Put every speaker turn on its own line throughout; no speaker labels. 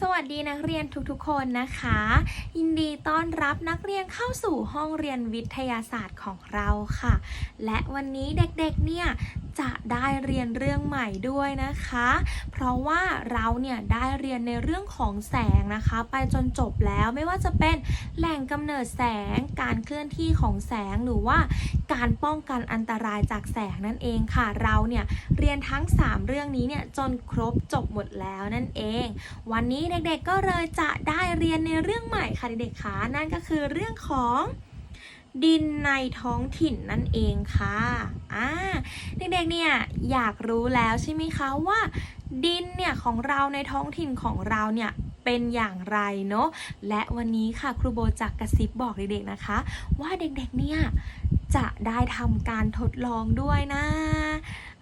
สวัสดีนักเรียนทุกๆคนนะคะ ยินดีต้อนรับนักเรียนเข้าสู่ห้องเรียนวิทยาศาสตร์ของเราค่ะ และวันนี้เด็กๆเนี่ย จะได้เรียนเรื่องใหม่ด้วยนะคะ เพราะว่าเราเนี่ยได้เรียนในเรื่องของแสงนะคะ ไปจนจบแล้วไม่ว่าจะเป็นแหล่งกำเนิดแสง การเคลื่อนที่ของแสงหรือว่าการป้องกันอันตรายจากแสงนั่นเองค่ะ เราเนี่ยเรียนทั้ง 3 เรื่องนี้เนี่ยจนครบจบหมดแล้วนั่นเอง วันนี้เด็กๆก็เลยจะได้เรียนในเรื่องใหม่ค่ะเด็กๆคะนั่นก็คือเรื่องของ ดินในท้องถิ่นนั่นเองค่ะอ่าเด็กๆเนี่ยอยากรู้แล้วใช่ไหมคะว่า ดินเนี่ยของเราในท้องถิ่นของเราเนี่ยเป็นอย่างไรเนาะและวันนี้ค่ะครูโบจะกระซิบบอกเด็กๆนะคะ ว่าเด็กๆเนี่ยจะได้ทำการทดลองด้วยนะ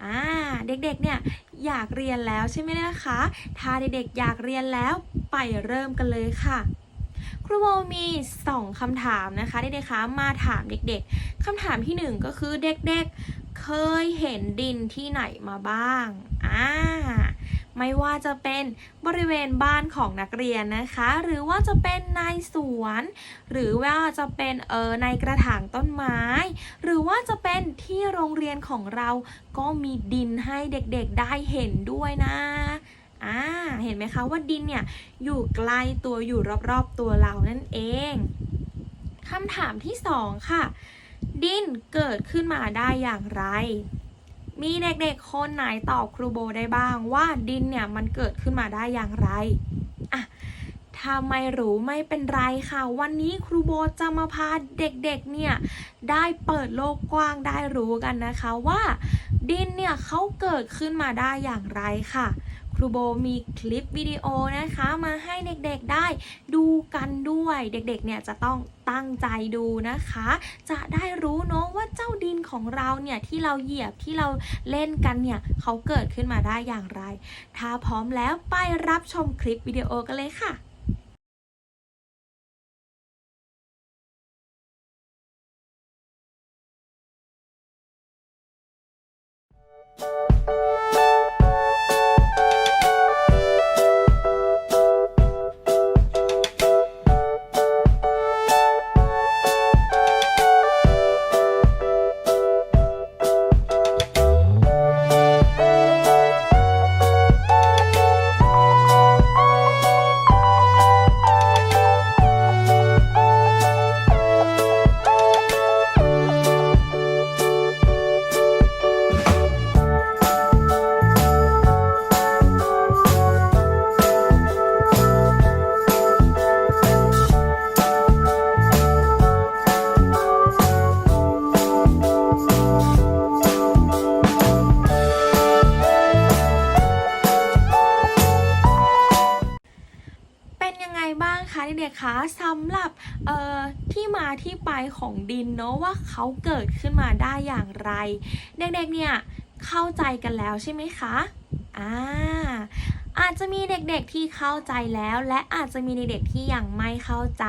อ่าเด็กๆเนี่ยอยากเรียนแล้วใช่ไหมนะคะ ถ้าเด็กๆอยากเรียนแล้วไปเริ่มกันเลยค่ะ ครูโบมี 2คำถามนะคะเด็กๆคะมาถามเด็กๆคำถามที่ 1 ก็คือเด็กๆ เคยเห็นดินที่ไหนมาบ้าง อ่า ไม่ว่าจะเป็นบริเวณบ้านของนักเรียนนะคะ หรือว่าจะเป็นในสวน หรือว่าจะเป็นเออในกระถางต้นไม้ หรือว่าจะเป็นที่โรงเรียนของเราก็มีดินให้เด็กๆได้เห็นด้วยนะ อ่าเห็นไหมคะว่าดินเนี่ยอยู่ใกล้ตัวอยู่รอบๆตัวเรานั่นเองคำถามที่สองค่ะ ดินเกิดขึ้นมาได้อย่างไร มีเด็กๆคนไหนตอบครูโบได้บ้างว่าดินเนี่ยมันเกิดขึ้นมาได้อย่างไรอะถ้าไม่รู้ไม่เป็นไรค่ะ วันนี้ครูโบจะมาพาเด็กๆเนี่ยได้เปิดโลกกว้างได้รู้กันนะคะว่า ดินเนี่ยเขาเกิดขึ้นมาได้อย่างไรค่ะ รูโบมีคลิปวิดีโอนะคะมาให้เด็กๆได้ดูกันด้วยเด็กๆเนี่ยจะต้องตั้งใจดูนะคะ จะได้รู้เนาะว่าเจ้าดินของเราเนี่ยที่เราเหยียบที่เราเล่นกันเนี่ยเขาเกิดขึ้นมาได้อย่างไร ถ้าพร้อมแล้วไปรับชมคลิปวิดีโอกันเลยค่ะ มาที่ไปของดินเนาะว่าเขาเกิดขึ้นมาได้อย่างไร เด็กๆเนี่ยเข้าใจกันแล้วใช่ไหมคะอ่าอาจจะมีเด็กๆที่เข้าใจแล้ว และอาจจะมีเด็กๆที่ยังไม่เข้าใจ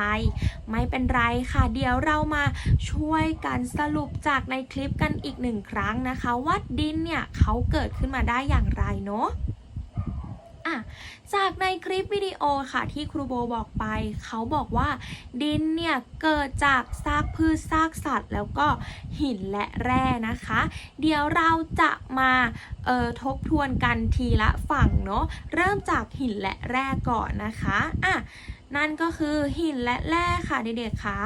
ไม่เป็นไรค่ะ เดี๋ยวเรามาช่วยกันสรุปจากในคลิปกันอีกหนึ่งครั้งนะคะ ว่าดินเนี่ยเขาเกิดขึ้นมาได้อย่างไรเนาะ อะจากในคลิปวิดีโอค่ะที่ครูโบบอกไป เขาบอกว่า ดินเนี่ยเกิดจากซากพืชซากสัตว์ แล้วก็หินและแร่นะคะ เดี๋ยวเราจะมาเอ่อทบทวนกันทีละฝั่งเนาะเริ่มจากหินและแร่ก่อนนะคะอะนั่นก็คือหินและแร่ค่ะเด็กๆคะ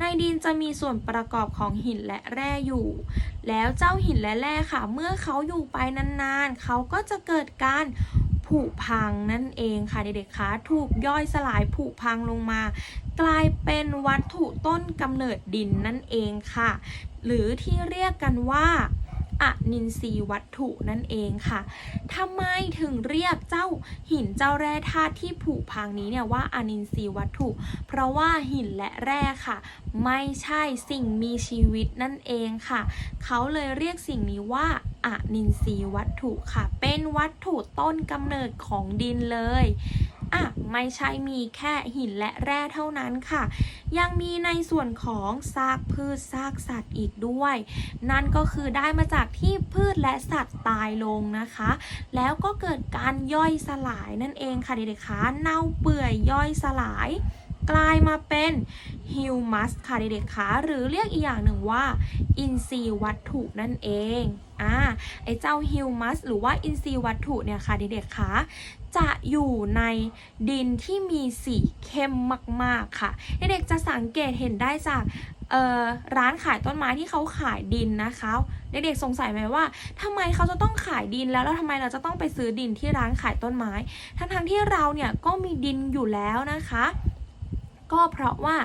ในดินจะมีส่วนประกอบของหินและแร่อยู่ แล้วเจ้าหินและแร่ค่ะ เมื่อเขาอยู่ไปนานๆ เขาก็จะเกิดการ ผุพังนั่นเองค่ะเด็กๆคะถูกย่อยสลายผุพังลงมา กลายเป็นวัตถุต้นกำเนิดดินนั่นเองค่ะ หรือที่เรียกกันว่า อนินทรีย์วัตถุนั่นเองค่ะทำไมถึงเรียกเจ้าหินเจ้าแร่ธาตุที่ผุพังนี้เนี่ยว่าอนินทรีย์วัตถุ เพราะว่าหินและแร่ค่ะ ไม่ใช่สิ่งมีชีวิตนั่นเองค่ะ เขาเลยเรียกสิ่งนี้ว่าอนินทรีย์วัตถุค่ะ เป็นวัตถุต้นกำเนิดของดินเลย อะไม่ใช่มีแค่หินและแร่เท่านั้นค่ะ ยังมีในส่วนของซากพืชซากสัตว์อีกด้วย นั่นก็คือได้มาจากที่พืชและสัตว์ตายลงนะคะ แล้วก็เกิดการย่อยสลายนั่นเองค่ะเด็กๆคะเน่าเปื่อยย่อยสลายกลายมาเป็นฮิวมัสค่ะเด็กๆคะหรือเรียกอีกอย่างหนึ่งว่า อินทรีย์วัตถุนั่นเองอ่าไอเจ้าฮิวมัสหรือว่าอินทรีย์วัตถุเนี่ยค่ะเด็กๆคะจะอยู่ในดินที่มีสีเข้มมาก ๆ ค่ะ เด็กๆจะสังเกตเห็นได้จากร้านขายต้นไม้ที่เขาขายดินนะคะเด็กๆสงสัยไหมว่าทำไมเขาจะต้องขายดินแล้วแล้วทำไมเราจะต้องไปซื้อดินที่ร้านขายต้นไม้ ทั้งๆที่เราเนี่ยก็มีดินอยู่แล้วนะคะ ก็เพราะว่า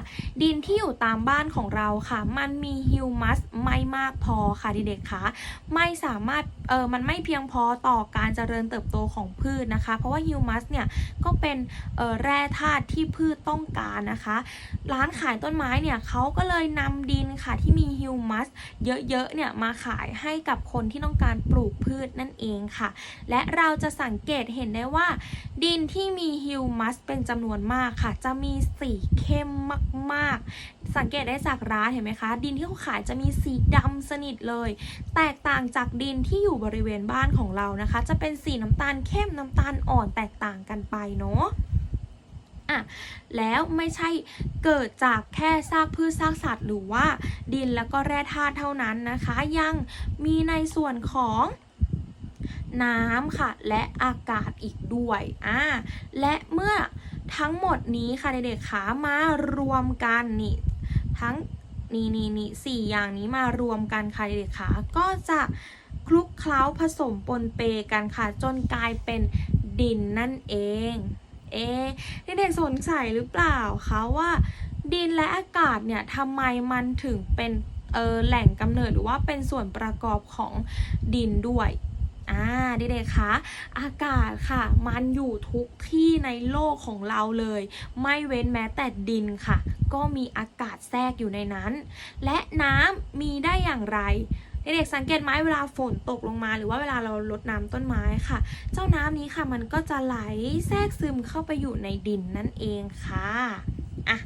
ดินที่อยู่ตามบ้านของเราค่ะ มันมีฮิวมัสไม่มากพอค่ะเด็กๆคะไม่สามารถเออมันไม่เพียงพอต่อการเจริญเติบโตของพืชนะคะ เพราะว่าฮิวมัสเนี่ยก็เป็นเออแร่ธาตุที่พืชต้องการนะคะ ร้านขายต้นไม้เนี่ยเขาก็เลยนำดินค่ะที่มีฮิวมัสเยอะๆเนี่ยมาขายให้กับคนที่ต้องการปลูกพืชนั่นเองค่ะ และเราจะสังเกตเห็นได้ว่า ดินที่มีฮิวมัสเป็นจำนวนมากค่ะ จะมีสีเข้มมากๆ สังเกตได้จากร้านเห็นไหมคะ ดินที่เขาขายจะมีสีดำสนิทเลย แตกต่างจากดินที่อยู่บริเวณบ้านของเรานะคะ จะเป็นสีน้ำตาลเข้มน้ำตาลอ่อนแตกต่างกันไปเนาะอะแล้วไม่ใช่เกิดจากแค่ซากพืชซากสัตว์หรือว่าดินแล้วก็แร่ธาตุเท่านั้นนะคะ ยังมีในส่วนของน้ำค่ะ และอากาศอีกด้วยอ่าและเมื่อ ทั้งหมดนี้ค่ะเด็กๆขามารวมกันนี่ทั้งนี่นี่นี่สี่อย่างนี้มารวมกันค่ะเด็กๆขาก็จะคลุกเคล้าผสมปนเปกันค่ะ จนกลายเป็นดินนั่นเอง เอ๊เด็กๆสงสัยหรือเปล่าคะว่า ดินและอากาศเนี่ยทำไมมันถึงเป็นเออแหล่งกำเนิดหรือว่าเป็นส่วนประกอบของดินด้วย อ่าเด็กๆคะอากาศค่ะ มันอยู่ทุกที่ในโลกของเราเลย ไม่เว้นแม้แต่ดินค่ะ ก็มีอากาศแทรกอยู่ในนั้น และน้ำมีได้อย่างไรเด็กๆสังเกตไหมเวลาฝนตกลงมา หรือว่าเวลาเรารดน้ำต้นไม้ค่ะ เจ้าน้ำนี้ค่ะมันก็จะไหลแทรกซึมเข้าไปอยู่ในดินนั่นเองค่ะอะ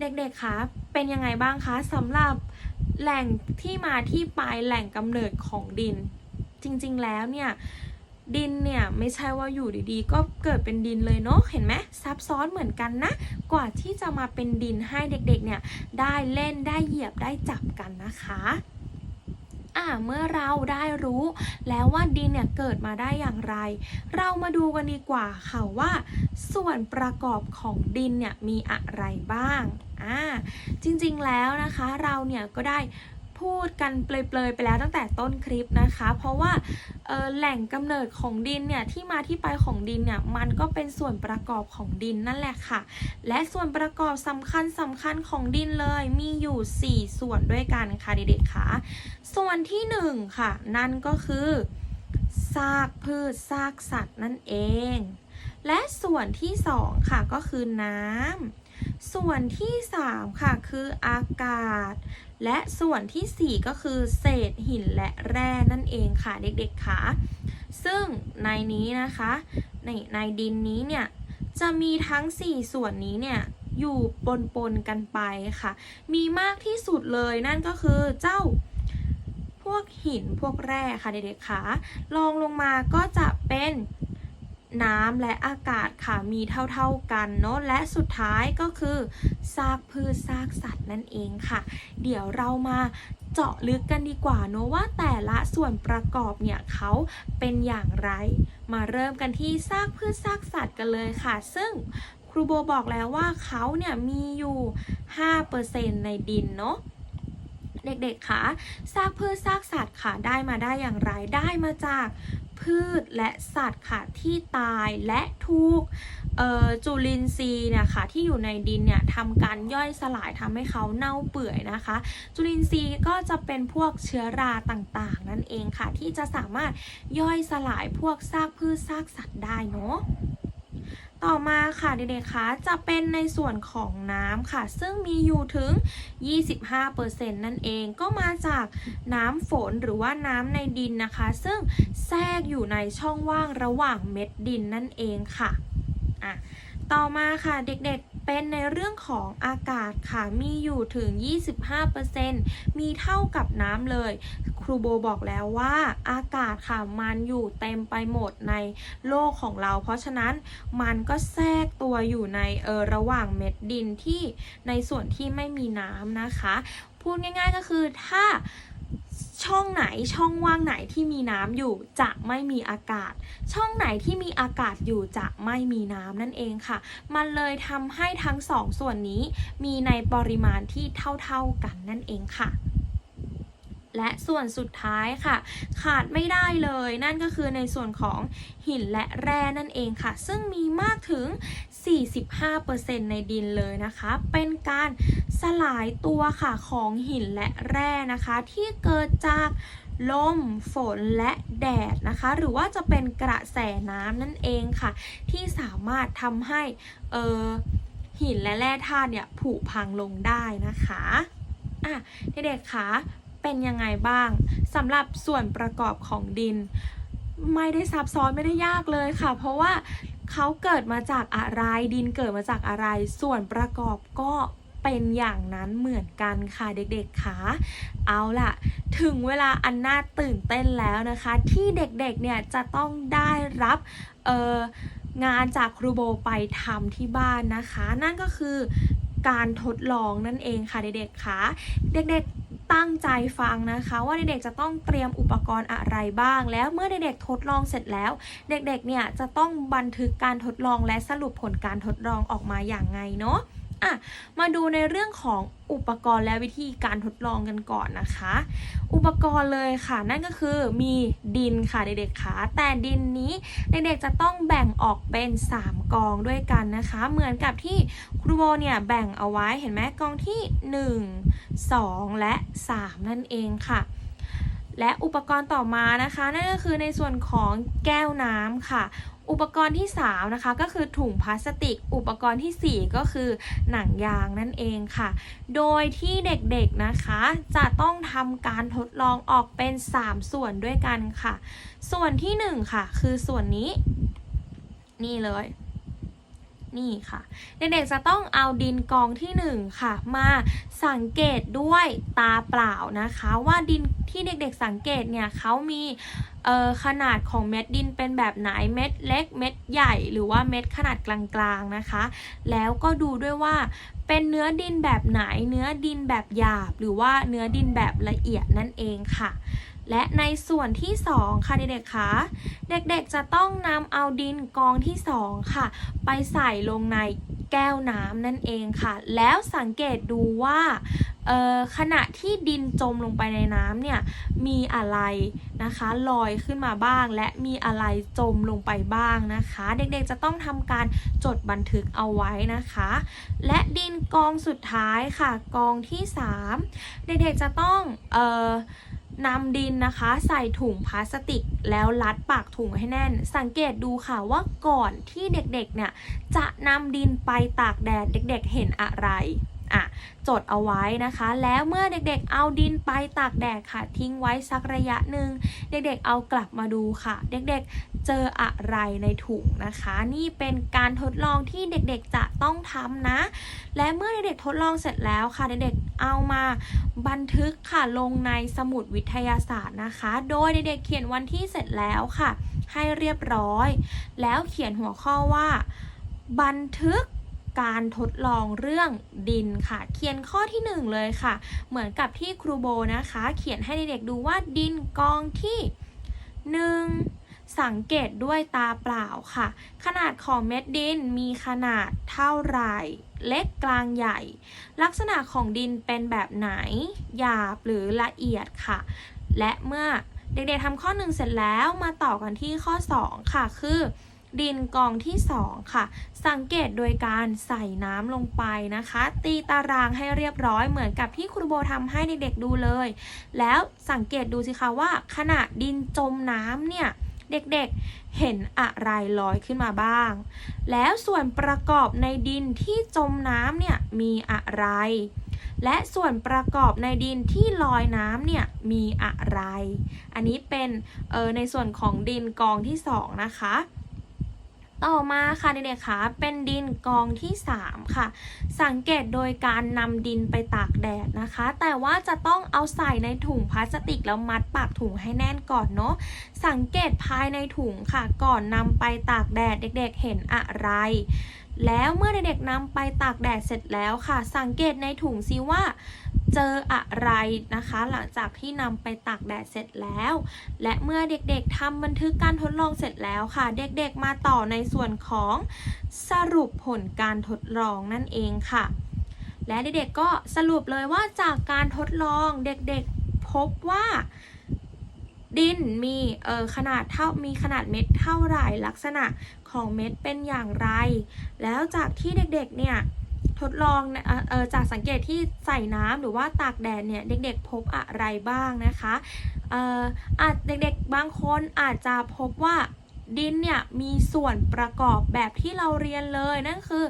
เด็กๆคะเป็นยังไงบ้างคะสำหรับแหล่งที่มาที่ไปแหล่งกำเนิดของดิน จริง ๆ แล้วเนี่ยดินเนี่ยไม่ใช่ว่าอยู่ดีๆ ก็เกิดเป็นดินเลยเนาะเห็นไหมซับซ้อนเหมือนกันนะ กว่าที่จะมาเป็นดินให้เด็กๆเนี่ยได้เล่นได้เหยียบได้จับกันนะคะอ่าเมื่อเราได้รู้ แล้วว่าดินเนี่ยเกิดมาได้อย่างไร เรามาดูกันดีกว่าค่ะว่า ส่วนประกอบของดินเนี่ยมีอะไรบ้างอ่าจริงๆแล้วนะคะเราเนี่ยก็ได้ พูดกันเปลยๆไปแล้วตั้งแต่ต้นคลิปนะคะ เพราะว่าแหล่งกำเนิดของดินเนี่ยที่มาที่ไปของดินเนี่ยมันก็เป็นส่วนประกอบของดินนั่นแหละค่ะ และส่วนประกอบสำคัญสำคัญของดินเลยมีอยู่ 4 ส่วนด้วยกันค่ะเด็กๆค่ะส่วนที่1ค่ะนั่นก็คือซากพืชซากสัตว์นั่นเอง และส่วนที่2ค่ะก็คือน้ำส่วนที่ 3 ค่ะ คืออากาศ และส่วนทีสี่ 4 ก็คือเศษหินและแร่นั่นเองค่ะเด็กๆค่ะซึ่งในนี้นะคะในในดินนี้เนี่ยจะมีทั้ง 4 ส่วนนี้เนี่ยอยู่ปนปนๆกันไปค่ะ มีมากที่สุดเลยนั่นก็คือเจ้าพวกหินพวกแร่ค่ะเด็กๆค่ะลองลงมาก็จะเป็น น้ำและอากาศค่ะมีเท่าๆกันเนาะและสุดท้ายก็คือซากพืชซากสัตว์นั่นเองค่ะ เดี๋ยวเรามาเจาะลึกกันดีกว่าเนาะว่าแต่ละส่วนประกอบเนี่ยเขาเป็นอย่างไร มาเริ่มกันที่ซากพืชซากสัตว์กันเลยค่ะ ซึ่งครูโบบอกแล้วว่าเขาเนี่ยมีอยู่ 5%ในดินเนาะเด็กๆคะซากพืชซากสัตว์ค่ะได้มาได้อย่างไรได้มาจาก พืชและสัตว์ค่ะที่ตายและถูกจุลินทรีย์เนี่ยค่ะที่อยู่ในดินเนี่ยทำการย่อยสลายทำให้เขาเน่าเปื่อยนะคะ จุลินทรีย์ก็จะเป็นพวกเชื้อราต่างๆ นั่นเองค่ะที่จะสามารถย่อยสลายพวกซากพืชซากสัตว์ได้เนาะ ต่อมาค่ะเด็กๆคะจะเป็นในส่วนของน้ำค่ะ ซึ่งมีอยู่ถึง 25%นั่นเองก็มาจากน้ำฝนหรือว่าน้ำในดินนะคะ ซึ่งแทรกอยู่ในช่องว่างระหว่างเม็ดดินนั่นเองค่ะอะต่อมาค่ะเด็กๆ เป็นในเรื่องของอากาศค่ะ มีอยู่ถึง 25%มีเท่ากับน้ำเลย ครูโบบอกแล้วว่าอากาศค่ะมันอยู่เต็มไปหมดในโลกของเรา เพราะฉะนั้นมันก็แทรกตัวอยู่ในเออระหว่างเม็ดดินที่ในส่วนที่ไม่มีน้ำนะคะ พูดง่ายๆก็คือถ้าช่องไหนช่องว่างไหนที่มีน้ำอยู่จะไม่มีอากาศ ช่องไหนที่มีอากาศอยู่จะไม่มีน้ำนั่นเองค่ะ มันเลยทำให้ทั้งสองส่วนนี้มีในปริมาณที่เท่าๆกันนั่นเองค่ะ และส่วนสุดท้ายค่ะ ขาดไม่ได้เลย นั่นก็คือในส่วนของหินและแร่นั่นเองค่ะ ซึ่งมีมากถึง 45%ในดินเลยนะคะ เป็นการสลายตัวค่ะของหินและแร่นะคะ ที่เกิดจากลม ฝนและแดดนะคะ หรือว่าจะเป็นกระแสน้ำนั่นเองค่ะ ที่สามารถทำให้เออหินและแร่ธาตุเนี่ยผุพังลงได้นะคะ อะเด็กๆคะ เป็นยังไงบ้างสำหรับส่วนประกอบของดิน ไม่ได้ซับซ้อนไม่ได้ยากเลยค่ะ เพราะว่าเขาเกิดมาจากอะไรดินเกิดมาจากอะไร ส่วนประกอบก็เป็นอย่างนั้นเหมือนกันค่ะเด็กๆค่ะเอาล่ะ ถึงเวลาอันน่าตื่นเต้นแล้วนะคะ ที่เด็กๆเนี่ยจะต้องได้รับเอองานจากครูโบไปทำที่บ้านนะคะ นั่นก็คือการทดลองนั่นเองค่ะเด็กๆค่ะเด็กๆ ตั้งใจฟังนะคะว่าเด็กๆจะต้องเตรียมอุปกรณ์อะไรบ้าง แล้วเมื่อเด็กๆทดลองเสร็จแล้ว เด็กๆเนี่ยจะต้องบันทึกการทดลองและสรุปผลการทดลองออกมาอย่างไงเนาะ อะมาดูในเรื่องของอุปกรณ์และวิธีการทดลองกันก่อนนะคะ อุปกรณ์เลยค่ะ นั่นก็คือมีดินค่ะเด็กๆค่ะแต่ดินนี้เด็กๆจะต้องแบ่งออกเป็น 3 กองด้วยกันนะคะ เหมือนกับที่ครูโบเนี่ยแบ่งเอาไว้เห็นไหมกองที่ 1 2 และ 3 นั่นเองค่ะ และอุปกรณ์ต่อมานะคะ นั่นก็คือในส่วนของแก้วน้ำค่ะ อุปกรณ์ที่ 3 นะคะ ก็คือถุงพลาสติก อุปกรณ์ทีสี่ 4 ก็คือหนังยางนั่นเองค่ะ โดยที่เด็กๆนะคะ จะต้องทำการทดลองออกเป็น 3 ส่วนด้วยกันค่ะ ส่วนที่ 1 ค่ะ คือส่วนนี้ นี่เลย นี่ค่ะ เด็กๆจะต้องเอาดินกองที่ 1 ค่ะ มาสังเกตด้วยตาเปล่านะคะ ว่าดินที่เด็กๆสังเกตเนี่ยเขามีขนาดของเม็ดดินเป็นแบบไหนเม็ดเล็ก เม็ดใหญ่ หรือว่าเม็ดขนาดกลางๆนะคะ แล้วก็ดูด้วยว่าเป็นเนื้อดินแบบไหน เนื้อดินแบบหยาบ หรือว่าเนื้อดินแบบละเอียดนั่นเองค่ะ และในส่วนที่ 2 ค่ะเด็กๆคะเด็กๆจะต้องนำเอาดินกองที่ 2 ค่ะ ไปใส่ลงในแก้วน้ำนั่นเองค่ะ แล้วสังเกตดูว่าขณะที่ดินจมลงไปในน้ำเนี่ยมีอะไรนะคะลอยขึ้นมาบ้าง และมีอะไรจมลงไปบ้างนะคะ เด็กๆจะต้องทำการจดบันทึกเอาไว้นะคะ และดินกองสุดท้ายค่ะกองที่ 3 เด็กๆจะต้องเออ นำดินนะคะ ใส่ถุงพลาสติก แล้วรัดปากถุงให้แน่น สังเกตดูค่ะว่าก่อนที่เด็กๆเนี่ยจะนำดินไปตากแดดเด็กๆเห็นอะไรอะจดเอาไว้นะคะ แล้วเมื่อเด็กๆ เอาดินไปตากแดดค่ะ ทิ้งไว้สักระยะหนึ่งเด็กๆ เอากลับมาดูค่ะ เด็กๆ เจออะไรในถุงนะคะ นี่เป็นการทดลองที่เด็กๆ จะต้องทำนะ และเมื่อเด็กๆ ทดลองเสร็จแล้วค่ะ เด็กๆ เอามาบันทึกค่ะลงในสมุดวิทยาศาสตร์นะคะ โดยเด็กๆเขียนวันที่เสร็จแล้วค่ะ ให้เรียบร้อย แล้วเขียนหัวข้อว่า บันทึกการทดลองเรื่องดินค่ะ เขียนข้อที่ 1 เลยค่ะ เหมือนกับที่ครูโบนะคะ เขียนให้เด็กๆดูว่าดินกองที่ 1 สังเกตด้วยตาเปล่าค่ะ ขนาดของเม็ดดินมีขนาดเท่าไหร่ เล็กกลางใหญ่ ลักษณะของดินเป็นแบบไหน หยาบหรือละเอียดค่ะ และเมื่อเด็กๆทำข้อ 1 เสร็จแล้วมาต่อกันที่ข้อ 2 ค่ะ คือ ดินกองที่ 2 ค่ะ สังเกตโดยการใส่น้ำลงไปนะคะ ตีตารางให้เรียบร้อยเหมือนกับที่ครูโบทำให้เด็กๆดูเลย แล้วสังเกตดูสิคะว่าขณะดินจมน้ำเนี่ยเด็กๆ เห็นอะไรลอยขึ้นมาบ้าง แล้วส่วนประกอบในดินที่จมน้ำเนี่ยมีอะไร และส่วนประกอบในดินที่ลอยน้ำเนี่ยมีอะไร อันนี้เป็นออในส่วนของดินกองที่2นะคะ ต่อมาค่ะเด็กๆคะเป็นดินกองที่ 3 ค่ะ สังเกตโดยการนำดินไปตากแดดนะคะ แต่ว่าจะต้องเอาใส่ในถุงพลาสติกแล้วมัดปากถุงให้แน่นก่อนเนาะสังเกตภายในถุงค่ะ ก่อนนำไปตากแดดเด็กๆเห็นอะไร แล้วเมื่อเด็กๆนำไปตากแดดเสร็จแล้วค่ะ สังเกตในถุงซิว่า เจออะไรนะคะ หลังจากที่นำไปตากแดดเสร็จแล้ว และเมื่อเด็กๆทำบันทึกการทดลองเสร็จแล้วค่ะ เด็กๆมาต่อในส่วนของสรุปผลการทดลองนั่นเองค่ะ และเด็กๆก็สรุปเลยว่าจากการทดลองเด็กๆพบว่าดินมีเออขนาดเท่ามีขนาดเม็ดเท่าไหร่ลักษณะของเม็ดเป็นอย่างไร แล้วจากที่เด็กๆเนี่ย ทดลองเออเออจากสังเกตที่ใส่น้ำหรือว่าตากแดดเนี่ยเด็กๆพบอะไรบ้างนะคะเอออาจเด็กๆบางคนอาจจะพบว่าดินเนี่ยมีส่วนประกอบแบบที่เราเรียนเลยนั่นคือ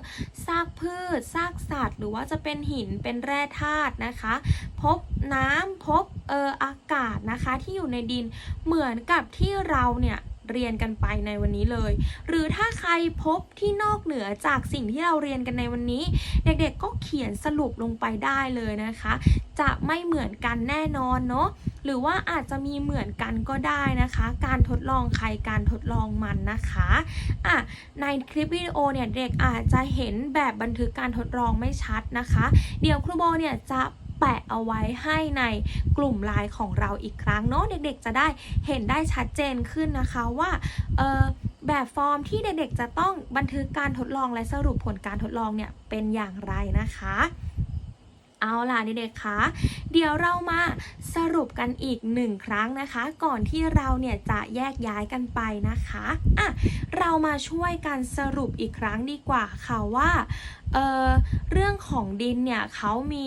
ซากพืชซากสัตว์ หรือว่าจะเป็นหินเป็นแร่ธาตุนะคะ พบน้ำพบเอออากาศนะคะที่อยู่ในดินเหมือนกับที่เราเนี่ย เรียนกันไปในวันนี้เลย หรือถ้าใครพบที่นอกเหนือจากสิ่งที่เราเรียนกันในวันนี้ เด็กๆก็เขียนสรุปลงไปได้เลยนะคะ จะไม่เหมือนกันแน่นอนเนาะหรือว่าอาจจะมีเหมือนกันก็ได้นะคะ การทดลองใครการทดลองมันนะคะอะในคลิปวิดีโอเนี่ยเด็กอาจจะเห็นแบบบันทึกการทดลองไม่ชัดนะคะ เดี๋ยวครูโบเนี่ยจะ แปะเอาไว้ให้ในกลุ่มไลน์ของเราอีกครั้งเนาะเด็กๆจะได้เห็นได้ชัดเจนขึ้นนะคะว่าแบบฟอร์มที่เด็กๆจะต้องบันทึกการทดลองและสรุปผลการทดลองเนี่ยเป็นอย่างไรนะคะเอาล่ะเด็กๆคะ เดี๋ยวเรามาสรุปกันอีกหนึ่งครั้งนะคะ ก่อนที่เราเนี่ยจะแยกย้ายกันไปนะคะอะเรามาช่วยกันสรุปอีกครั้งดีกว่าค่ะว่าเออเรื่องของดินเนี่ยเขามี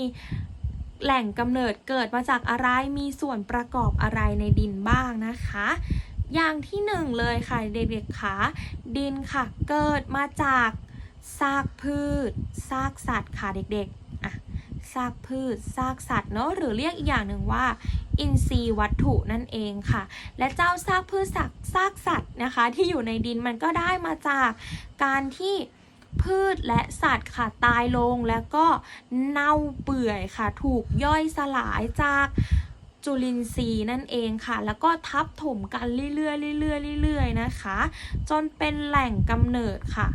แหล่งกำเนิดเกิดมาจากอะไรมีส่วนประกอบอะไรในดินบ้างนะคะ อย่างที่หนึ่งเลยค่ะเด็กๆคะดินค่ะเกิดมาจากซากพืชซากสัตว์ค่ะเด็กๆอะซากพืชซากสัตว์เนาะหรือเรียกอีกอย่างหนึ่งว่า อินทรีย์วัตถุนั่นเองค่ะ และเจ้าซากพืชซากซากสัตว์นะคะ ที่อยู่ในดินมันก็ได้มาจากการที่ พืชและสัตว์ค่ะตายลงแล้วก็เน่าเปื่อยค่ะ ถูกย่อยสลายจากจุลินทรีย์นั่นเองค่ะ แล้วก็ทับถมกันเรื่อยๆเรื่อยๆเรื่อยๆนะคะ จนเป็นแหล่งกำเนิดค่ะ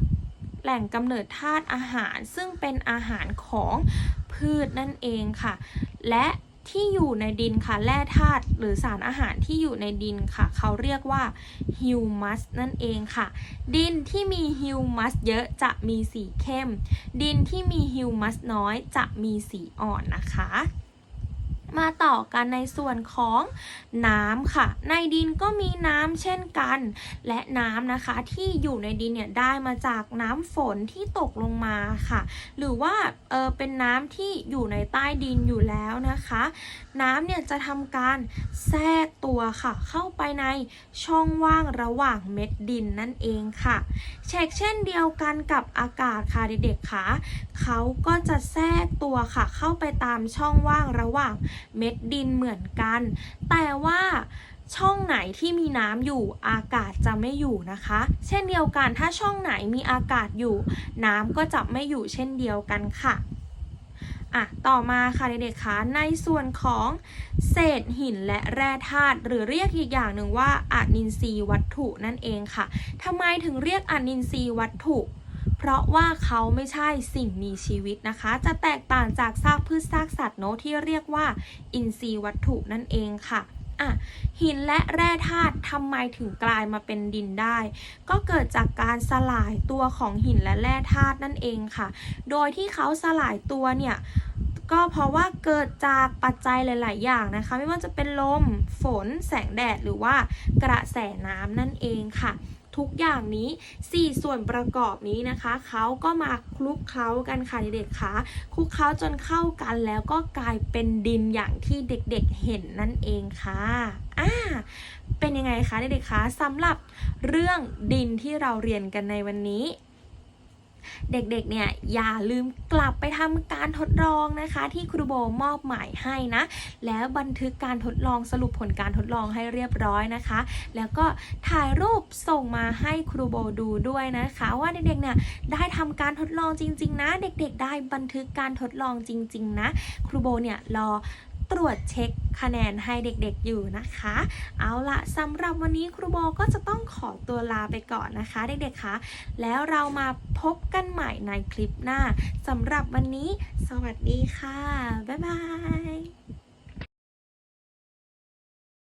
แหล่งกำเนิดธาตุอาหารซึ่งเป็นอาหารของพืชนั่นเองค่ะ และ ที่อยู่ในดินค่ะแร่ธาตุหรือสารอาหารที่อยู่ในดินค่ะ เขาเรียกว่าฮิวมัสนั่นเองค่ะ ดินที่มีฮิวมัสเยอะจะมีสีเข้ม ดินที่มีฮิวมัสน้อยจะมีสีอ่อนนะคะ มาต่อกันในส่วนของน้ำค่ะ ในดินก็มีน้ำเช่นกัน และน้ำนะคะที่อยู่ในดินเนี่ยได้มาจากน้ำฝนที่ตกลงมาค่ะ หรือว่าเออเป็นน้ำที่อยู่ในใต้ดินอยู่แล้วนะคะน้ำเนี่ยจะทำการแทรกตัวค่ะ เข้าไปในช่องว่างระหว่างเม็ดดินนั่นเองค่ะเชกเช่นเดียวกันกับอากาศค่ะเด็กๆค่ะเขาก็จะแทรกตัวค่ะ เข้าไปตามช่องว่างระหว่างเม็ดดินเหมือนกัน แต่ว่าช่องไหนที่มีน้ำอยู่อากาศจะไม่อยู่นะคะ เช่นเดียวกันถ้าช่องไหนมีอากาศอยู่ น้ำก็จะไม่อยู่เช่นเดียวกันค่ะ อะ ต่อมาค่ะเด็กๆคะในส่วนของเศษหินและแร่ธาตุหรือเรียกอีกอย่างหนึ่งว่าอานินทรีย์วัตถุนั่นเองค่ะทำไมถึงเรียกอานินทรีย์วัตถุ เพราะว่าเขาไม่ใช่สิ่งมีชีวิตนะคะ จะแตกต่างจากซากพืชซากสัตว์เนาะที่เรียกว่า อินทรีย์วัตถุนั่นเองค่ะ อะหินและแร่ธาตุทำไมถึงกลายมาเป็นดินได้ ก็เกิดจากการสลายตัวของหินและแร่ธาตุนั่นเองค่ะ โดยที่เขาสลายตัวเนี่ยก็เพราะว่าเกิดจากปัจจัยหลาย ๆ อย่างนะคะ ไม่ว่าจะเป็นลม ฝน แสงแดด หรือว่ากระแสน้ำนั่นเองค่ะ ทุกอย่างนี้ 4 ส่วนประกอบนี้นะคะเขาก็มาคลุกเคล้ากันค่ะเด็กๆคะคลุกเคล้าจนเข้ากันแล้วก็กลายเป็นดินอย่างที่เด็กๆเห็นนั่นเองค่ะอ่าเป็นยังไงคะเด็กๆคะสำหรับเรื่องดินที่เราเรียนกันในวันนี้ เด็กๆเนี่ยอย่าลืมกลับไปทำการทดลองนะคะ ที่ครูโบมอบหมายให้นะ แล้วบันทึกการทดลองสรุปผลการทดลองให้เรียบร้อยนะคะ แล้วก็ถ่ายรูปส่งมาให้ครูโบดูด้วยนะคะ ว่าเด็กๆเนี่ยได้ทำการทดลองจริง ๆ นะ เด็กๆ ได้บันทึกการทดลองจริง ๆ นะ ครูโบเนี่ยรอ ตรวจเช็คคะแนนให้เด็กๆอยู่นะคะ เอาละสำหรับวันนี้ครูโบก็จะต้องขอตัวลาไปก่อนนะคะ เด็กๆคะแล้วเรามาพบกันใหม่ในคลิปหน้าสำหรับวันนี้ สวัสดีค่ะ บ๊ายบาย